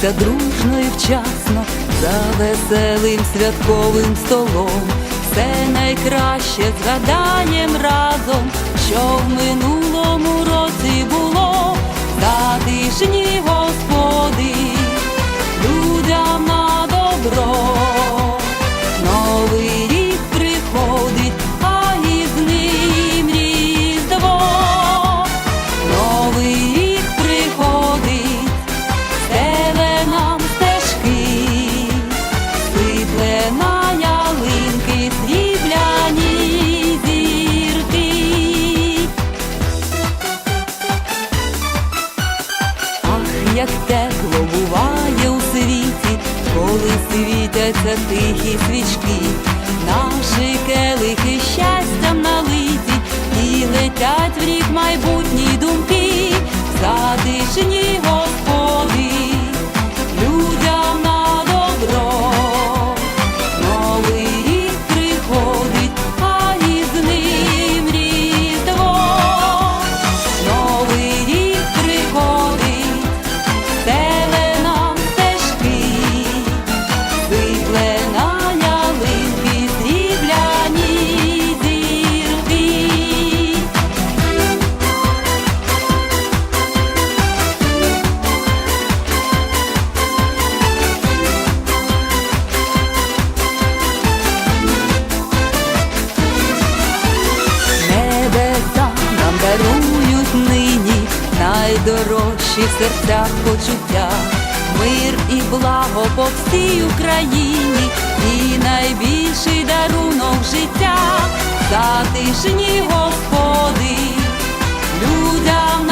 зібралися дружно і вчасно за веселим святковим столом. Все найкраще згадаєм разом, що в минулому de. Найдорожчі серця, почуття, мир і благо по всій Україні, і найбільший дарунок життя, затишні господи, людям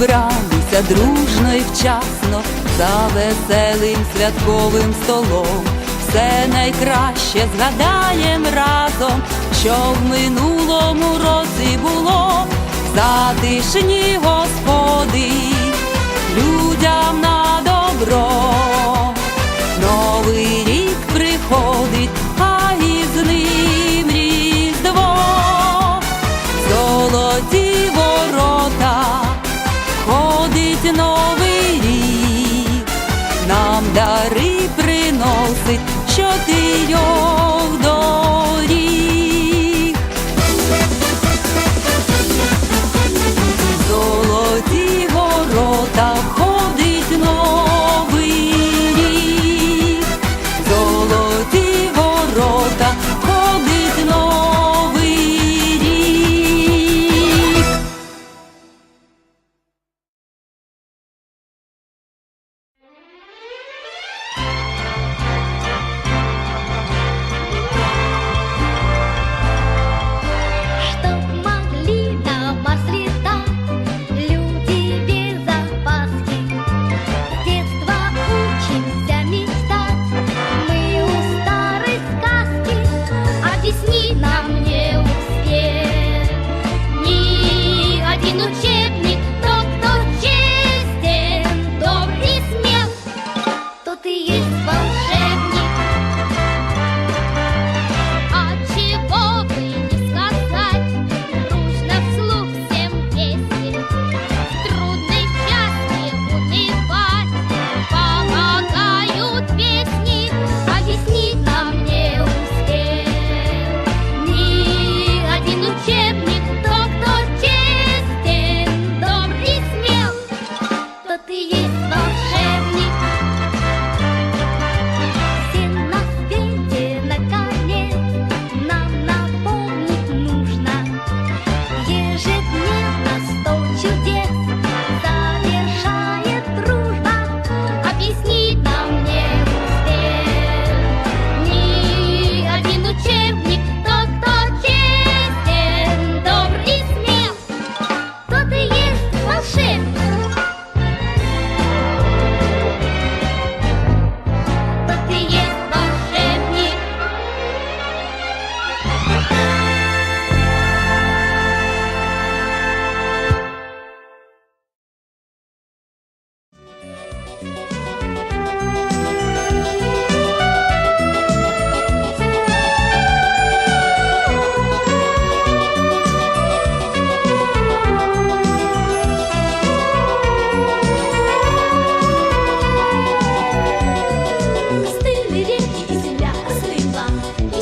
зібралися дружно і вчасно за веселим святковим столом. Все найкраще згадаєм разом, що в минулому році було, затишні господи, людям на добро.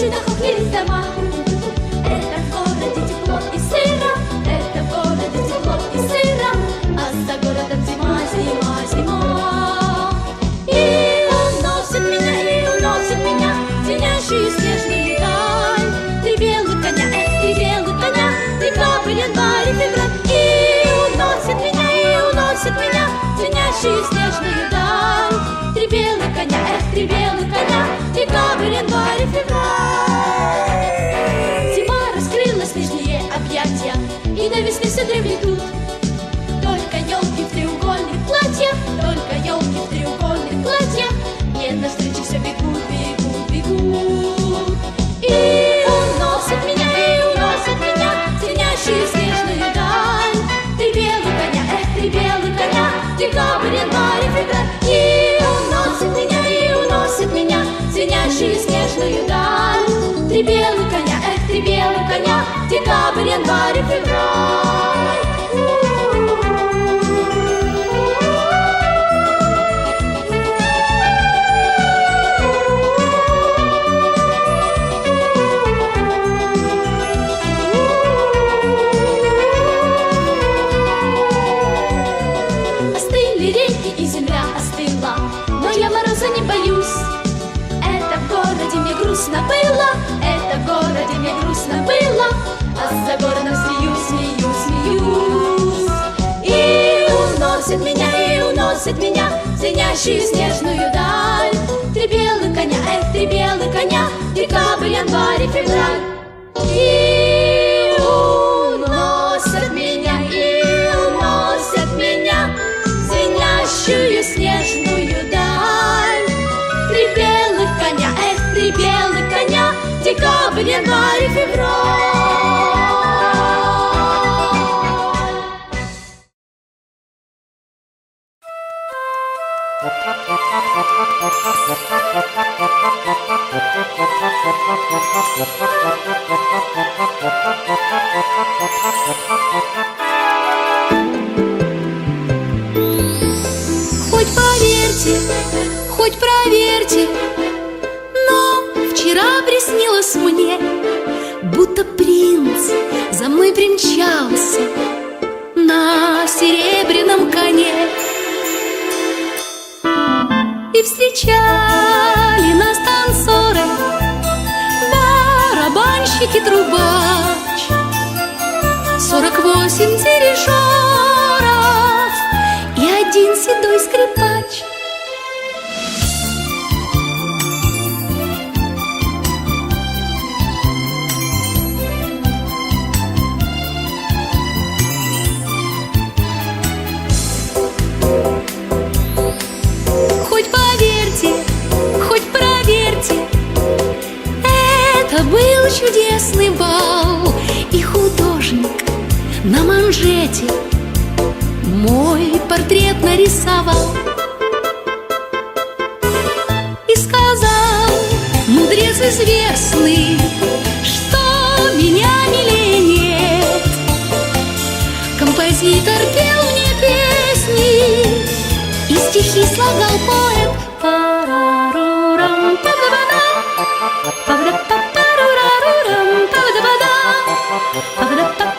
машинах у есть. Это в городе тепло и сыро, это в городе тепло и сыро, а за городом зима, зима, зима. И уносит меня, и уносит меня, тенящие снежные даль. Три белых коня, эх, три белых коня, декабрь, январь и февраль. И уносит меня, и уносит меня, тенящие снежные январь уносит меня, и уносит меня в звенящую снежную даль. Три белых коня, эх, три белых коня, декабрь, январь и февраль. Поверьте, хоть проверьте, но вчера приснилось мне, будто принц за мной примчался на серебряном коне. И встречали нас танцоры, барабанщик и трубач, сорок восемь дирижеров и один седой скрипач. Чудесный бал, и художник на манжете мой портрет нарисовал и сказал, мудрец известный, что меня милее нет. Композитор пел мне песни и стихи слагал поэт. Парарурам, падабадам, Of an up and down.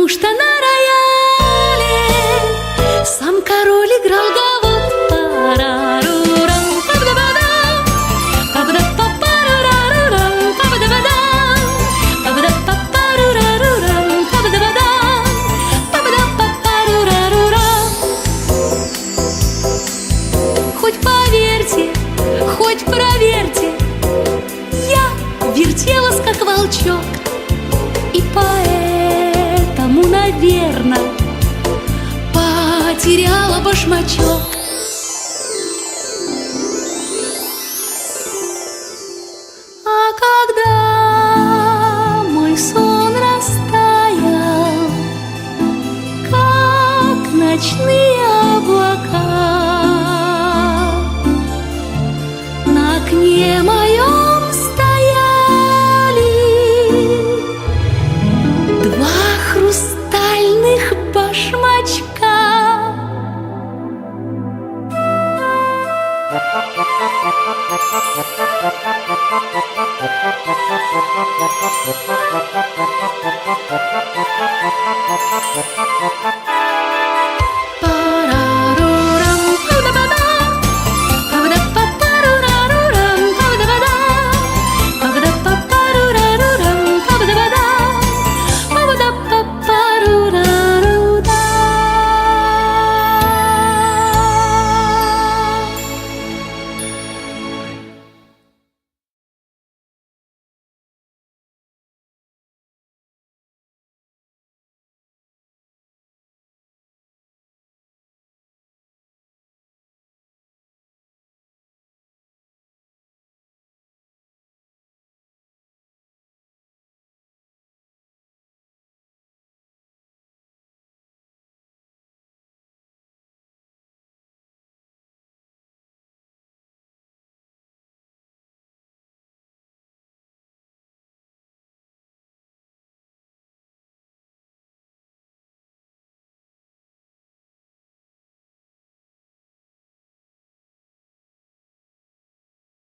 Потому что на рояле сам король играл гавот. Хоть поверьте, хоть проверьте, я вертелась как волчок, и поэтому, наверное, потеряла башмачок. А когда мой сон растаял, как ночные